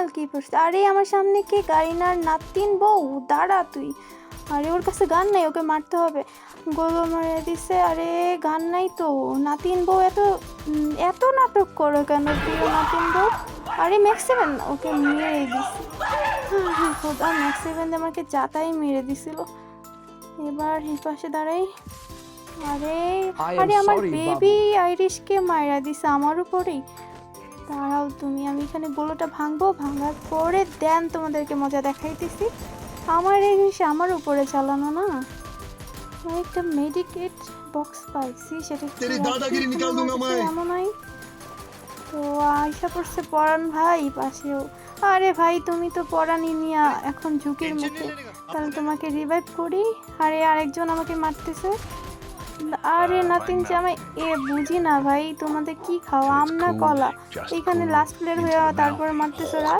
Signal কি পড়ছে আরে আমার সামনে কে? গাড়িনার নাতিন বউ? দাঁড়া তুই। আরে ওর কাছে গান নাই ওকে মারতে হবে। গোলো মারে দিছে আরে গান নাই তো। নাতিন বউ এত এত নাটক করো কেন প্রিয় নাতিন বউ? আরে ম্যাক্স সেভেন ওকে মেরে দিছে। খোদা ম্যাক্স সেভেন আমাকে যাতাই মেরে দিছিল। এবার এই পাশে দাঁড়াই। আরে আরে আমার বেবি। আইরিশকে মাইরা দিছে আমার উপরেই। দাঁড়াও তুমি আমি এখানে গোলোটা ভাঙবো। ভাঙার পরে দেন তোমাদেরকে মজা দেখাইতেছি। আমার এই জিনিস আমার উপরে চালানো না। একটা মেডিকেট বক্স পাইছি সেটা নাই। তো আশা করছে পরাণ ভাই পাশেও। আরে ভাই তুমি তো পরাণই নিয়া এখন ঝুঁকির মুখে। তাহলে তোমাকে রিভাইভ করি। আরে আরেকজন আমাকে মারতেছে। আরে নাতিন জামাই এ বুঝি না ভাই তোমাদের কি খাওয়া? আম না কলা? এখানে লাস্ট প্লেয়ার হয়ে তারপর মারতেছ রাত?